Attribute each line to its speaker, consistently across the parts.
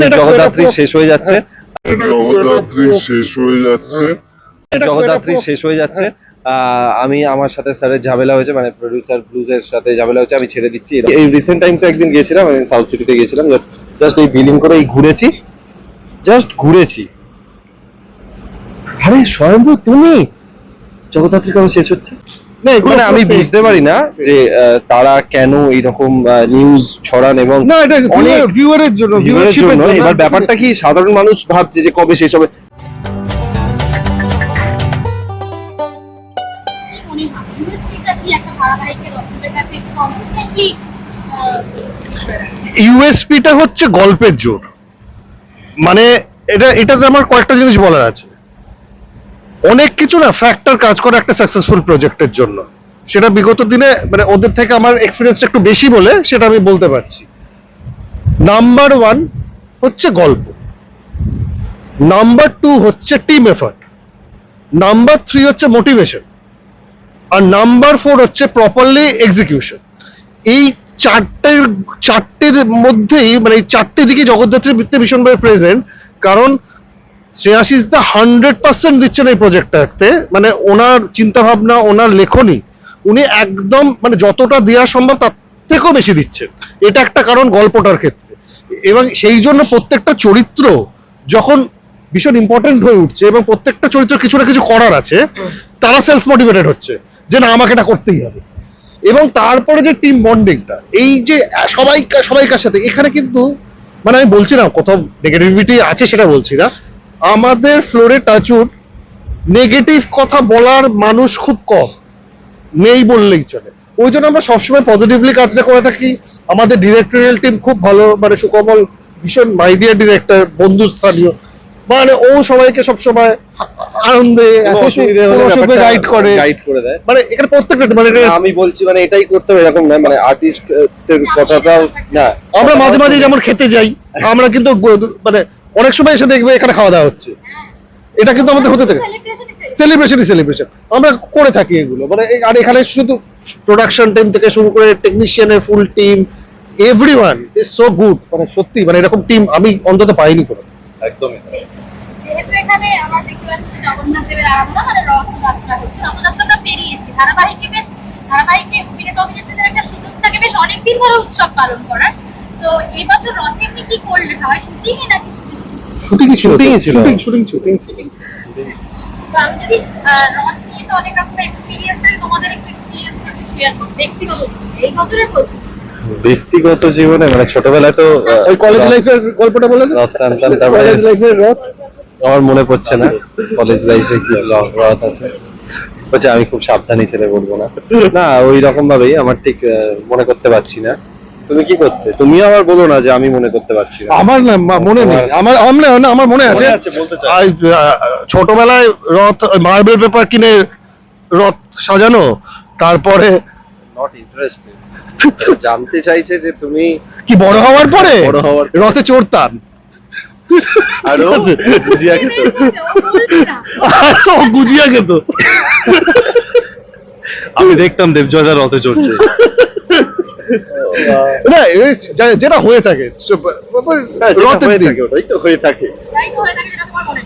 Speaker 1: এটা-
Speaker 2: জগদ্ধাত্রী শেষ হয়ে যাচ্ছে।
Speaker 3: জগদ্ধাত্রী শেষ হয়ে যাচ্ছে।
Speaker 2: জগদ্ধাত্রী শেষ হয়ে যাচ্ছে। আমি আমার সাথে স্যারের ঝামেলা হয়েছে মানে প্রডিউসার ব্লুজের সাথে ঝামেলা হয়েছে আমি ছেড়ে দিচ্ছি এই রিসেন্ট টাইমসে একদিন গিয়েছিলাম আমি সাউথ সিটিতে গিয়েছিলাম জাস্ট এই বিলিং করে এই ঘুরেছি। জাস্ট ঘুরেছি। আরে স্বয়ম্ভু তুমি? জগদ্ধাত্রী কবে শেষ হচ্ছে?
Speaker 1: না, এগুলো
Speaker 2: মানে আমি বুঝতে পারি না যে আহ, তারা কেন এইরকম নিউজ ছড়ান এবং
Speaker 1: না এটা ভিউয়ারের জন্য
Speaker 2: এর জন্য। এবার ব্যাপারটা কি সাধারণ মানুষ ভাবছে যে কবে শেষ হবে?
Speaker 4: ইউএসপিটা
Speaker 1: হচ্ছে গল্পের জোর। মানে এটা এটাতে আমার কয়েকটা জিনিস বলার আছে। অনেক কিছু না ফ্যাক্টর কাজ করে একটা সাকসেসফুল প্রজেক্টের জন্য। সেটা বিগত দিনে মানে ওদের থেকে আমার এক্সপিরিয়েন্সটা একটু বেশি বলে, সেটা আমি বলতে পারছি। নাম্বার ওয়ান হচ্ছে গল্প। নাম্বার টু হচ্ছে টিম এফার্ট নাম্বার থ্রি হচ্ছে মোটিভেশন আর নাম্বার ফোর হচ্ছে প্রপারলি এক্সিকিউশন এই চারটের চারটের মধ্যেই মানে এই চারটে দিকে জগদ্ধাত্রী বৃত্তে ভীষণভাবে প্রেজেন্ট কারণ শ্রেয়াশিস দা হান্ড্রেড পার্সেন্ট দিচ্ছেন এই প্রজেক্টটাতে মানে ওনার চিন্তা ভাবনা ওনার লেখনী, উনি একদম মানে যতটা দেওয়া সম্ভব তার থেকেও বেশি দিচ্ছেন। এটা একটা কারণ গল্পটার ক্ষেত্রে। এবং সেই জন্য প্রত্যেকটা চরিত্র যখন ভীষণ ইম্পর্টেন্ট হয়ে উঠছে এবং প্রত্যেকটা চরিত্র কিছু না কিছু করার আছে, তারা সেলফ মোটিভেটেড হচ্ছে যে না, আমাকে এটা করতেই হবে। এবং তারপরে যে টিম বন্ডিংটা এই যে সবাই সবাইকার সাথে, এখানে কিন্তু মানে আমি বলছি না কোথাও নেগেটিভিটি আছে সেটা বলছি না আমাদের ফ্লোরে টাচুট নেগেটিভ কথা বলার মানুষ খুব কম। নেই বললেই চলে। ওই জন্য আমরা সবসময় পজিটিভলি কাজটা করে থাকি। আমাদের ডিরেক্টোরিয়াল টিম খুব ভালো মানে সুকমল ভীষণ মাইডিয়ার ডিরেক্টর বন্ধুস্থানীয় মানে ও সবাইকে সবসময় আনন্দে গাইড করে।
Speaker 2: গাইড করে দেয়।
Speaker 1: মানে এখানে প্রত্যেকটা মানে
Speaker 2: আমি বলছি মানে এটাই করতে হবে এরকম নয় মানে আর্টিস্ট এর কথাটাও না।
Speaker 1: আমরা মাঝে মাঝে যেমন খেতে যাই আমরা কিন্তু মানে অনেক সময় এসে দেখবে এখানে খাওয়া দাওয়া হচ্ছে। এটা কিন্তু আমাদের হতে থাকে। সেলিব্রেশনই সেলিব্রেশন আমরা করে থাকি এগুলো। মানে আর এখানে শুধু প্রোডাকশন টিম থেকে শুরু করে টেকনিশিয়ানের full team everyone is so good মানে সত্যি মানে এরকম টিম আমি অন্তত পাইনি কোনো
Speaker 2: একদমই
Speaker 4: যেহেতু এখানে আমরা দেখতে পাচ্ছি জগন্নাথ দেবের আরাধনা মানে রথযাত্রা হচ্ছে রথযাত্রাটা পেরিয়েছে। ধারাবাহিকে বেশ ধারাবাহিকে অভিনেতা অভিনেত্রীদের একটা সুযোগ থাকে বেশ অনেকদিন ধরে উৎসব পালন করার। তো এই রথে এমনি কি করলে হয়? শুটিংই নাকি
Speaker 1: শুটিংই ছিল
Speaker 2: Shooting-ই ছিল।
Speaker 1: শুটিং শুটিং শুটিং
Speaker 4: যদি আহ, নিয়ে তো অনেক রকমের এক্সপিরিয়েন্স থাকে তোমাদের একটু এক্সপিরিয়েন্স শেয়ার করো। ব্যক্তিগত জীবনে। এই বছরের বলছি।
Speaker 2: ব্যক্তিগত জীবনে মানে ছোটবেলায় তো
Speaker 1: ওই কলেজ লাইফের গল্পটা বলে
Speaker 2: রথ
Speaker 1: কলেজ লাইফের রথ।
Speaker 2: আমার মনে পড়ছে না কলেজ লাইফে কি ল- রথ আছে। বলছে আমি খুব সাবধানী ছেলে বলব না। না ওই রকম ভাবেই আমার ঠিক মনে করতে পারছি না। তুমি কি করতে? তুমি আবার বলো না যে আমি মনে করতে পারছি না।
Speaker 1: আমার না মনে নেই। আমার আমার না আমার মনে আছে ছোটবেলায় রথ মার্বেল পেপার কিনে রথ সাজানো তারপরে
Speaker 2: নট ইন্টারেস্টেড জানতে চাইছে যে তুমি
Speaker 1: কি বড় হওয়ার পরে?
Speaker 2: বড় হওয়ার
Speaker 1: রথে চড়তাম। আরও।
Speaker 2: বুঝিয়া খেতে।
Speaker 1: আর গুজিয়া খেত।
Speaker 2: আমি দেখতাম দেবজয়দা রথে চড়ছে।
Speaker 1: না যেটা হয়ে থাকে
Speaker 2: হয়ে থাকে ওটাই তো হয়ে থাকে।
Speaker 4: তাই তো হয়ে থাকে যেটা তোমার মনে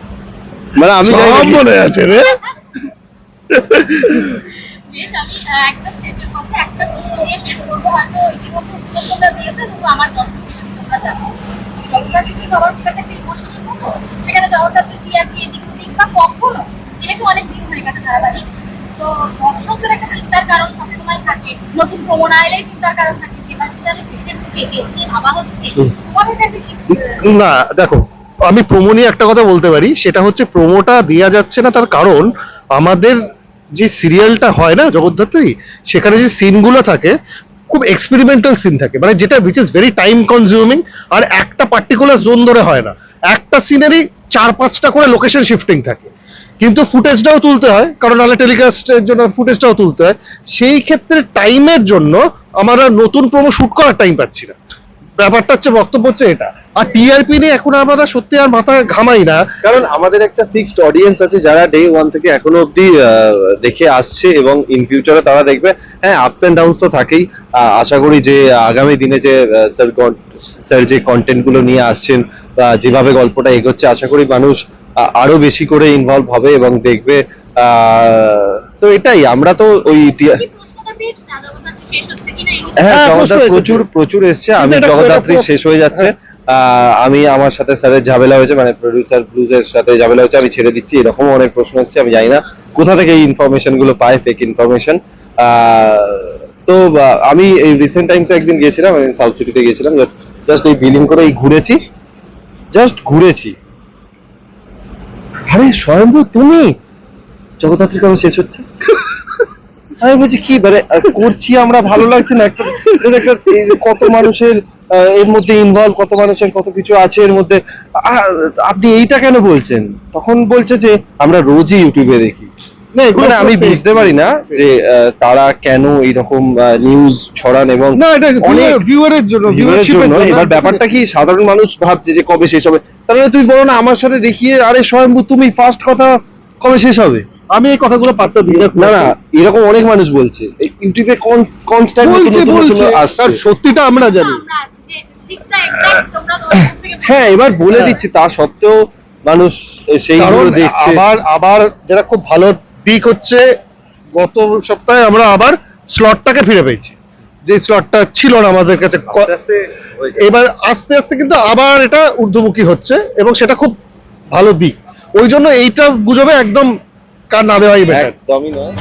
Speaker 2: আমি
Speaker 1: মনে আছে রে।
Speaker 4: সেখানে জগদ্ধাত্রী কি আর কি এদিক ওদিক বা কখনো অনেক দিন হয়ে গেছে ধারাবাহিক তো দর্শকদের একটা চিন্তার কারণ সবসময় থাকে। নতুন প্রমোনা এলেই চিন্তার কারণ থাকে যে বাচ্চাদের পেটের থেকে ভাবা হচ্ছে। তোমাদের কাছে কি
Speaker 1: না দেখো আমি প্রোমো নিয়ে একটা কথা বলতে পারি। সেটা হচ্ছে প্রোমোটা দেওয়া যাচ্ছে না তার কারণ আমাদের যে সিরিয়ালটা হয় না জগদ্ধাত্রী সেখানে যে সিনগুলো থাকে খুব এক্সপেরিমেন্টাল সিন থাকে। মানে যেটা which is very time consuming আর একটা পার্টিকুলার জোন ধরে হয় না। একটা সিনেরই চার পাঁচটা করে লোকেশন শিফটিং থাকে। কিন্তু ফুটেজটাও তুলতে হয়, কারণ নাহলে টেলিকাস্টের জন্য ফুটেজটাও তুলতে হয়। সেই ক্ষেত্রে টাইমের জন্য আমরা নতুন প্রোমো শুট করার টাইম পাচ্ছি না। ব্যাপারটা হচ্ছে, বক্তব্য হচ্ছে এটা। আর টিআরপি নিয়ে এখন আমরা সত্যি আর মাথা ঘামাই না।
Speaker 2: কারণ আমাদের একটা ফিক্সড অডিয়েন্স আছে যারা ডে ওয়ান থেকে এখনও অব্দি দেখে আসছে এবং ইন ফিউচারে তারা দেখবে হ্যাঁ আপস এন্ড ডাউন তো থাকেই। আশা করি যে আগামী দিনে যে স্যার স্যার যে কন্টেন্টগুলো নিয়ে আসছেন যেভাবে গল্পটা এগোচ্ছে আশা করি মানুষ আরও বেশি করে ইনভলভ হবে এবং দেখবে আহ, তো এটাই আমরা তো ওই? হ্যাঁ
Speaker 1: হ্যাঁ,
Speaker 2: জগদ্ধাত্রী প্রচুর প্রচুর এসছে আমি জগদ্ধাত্রী শেষ হয়ে যাচ্ছে। আহ, আমি আমার সাথে স্যারের ঝামেলা হয়েছে মানে প্রডিউসার ব্লুজের সাথে ঝামেলা হয়েছে আমি ছেড়ে দিচ্ছি এরকম অনেক প্রশ্ন এসছে আমি জানি না কোথা থেকে এই ইনফরমেশনগুলো পায় ফেক ইনফরমেশন তো আমি এই রিসেন্ট টাইমসে একদিন গেছিলাম আমি সাউথ সিটিতে গেছিলাম জাস্ট এই বিলিং করে এই ঘুরেছি। জাস্ট ঘুরেছি। আরে স্বয়ম্ভু তুমি? জগদ্ধাত্রী কেমন শেষ হচ্ছে? আমি বলছি কি মানে করছি আমরা ভালো লাগছে না? একটা কত মানুষের এর মধ্যে ইনভলভ কত মানুষের কত কিছু আছে এর মধ্যে। আপনি এইটা কেন বলছেন? তখন বলছে যে আমরা রোজই ইউটিউবে দেখি। মানে আমি বুঝতে পারি না যে আহ, তারা কেন এইরকম নিউজ ছড়ান এবং
Speaker 1: না এটা
Speaker 2: অনেক
Speaker 1: ভিউয়ারের জন্য ভিউয়ারশিপের
Speaker 2: জন্য এবার ব্যাপারটা কি সাধারণ মানুষ ভাবছে যে কবে শেষ হবে। তাহলে তুই বলো না আমার সাথে দেখিয়ে আরে স্বয়ম্ভু তুমি ফার্স্ট কথা কবে শেষ হবে?
Speaker 1: আমি এই কথাগুলো পাত্তা দিই না।
Speaker 2: না না এরকম অনেক মানুষ বলছে। ইউটিউবে কনস্ট্যান্ট
Speaker 1: বলছে বলছে তার সত্যিটা আমরা জানি।
Speaker 2: হ্যাঁ এবার বলে দিচ্ছি তা সত্ত্বেও মানুষ
Speaker 1: সেই
Speaker 2: দেখছে।
Speaker 1: আবার আবার যেটা খুব ভালো দিক হচ্ছে গত সপ্তাহে আমরা আবার স্লটটাকে ফিরে পেয়েছি। যে স্লটটা ছিল না আমাদের কাছে এবার আস্তে আস্তে কিন্তু আবার এটা ঊর্ধ্বমুখী হচ্ছে এবং সেটা খুব ভালো দিক। ওই জন্য এইটা গুজবে একদম কার না দেওয়াই বেটার
Speaker 2: একদমই নয়।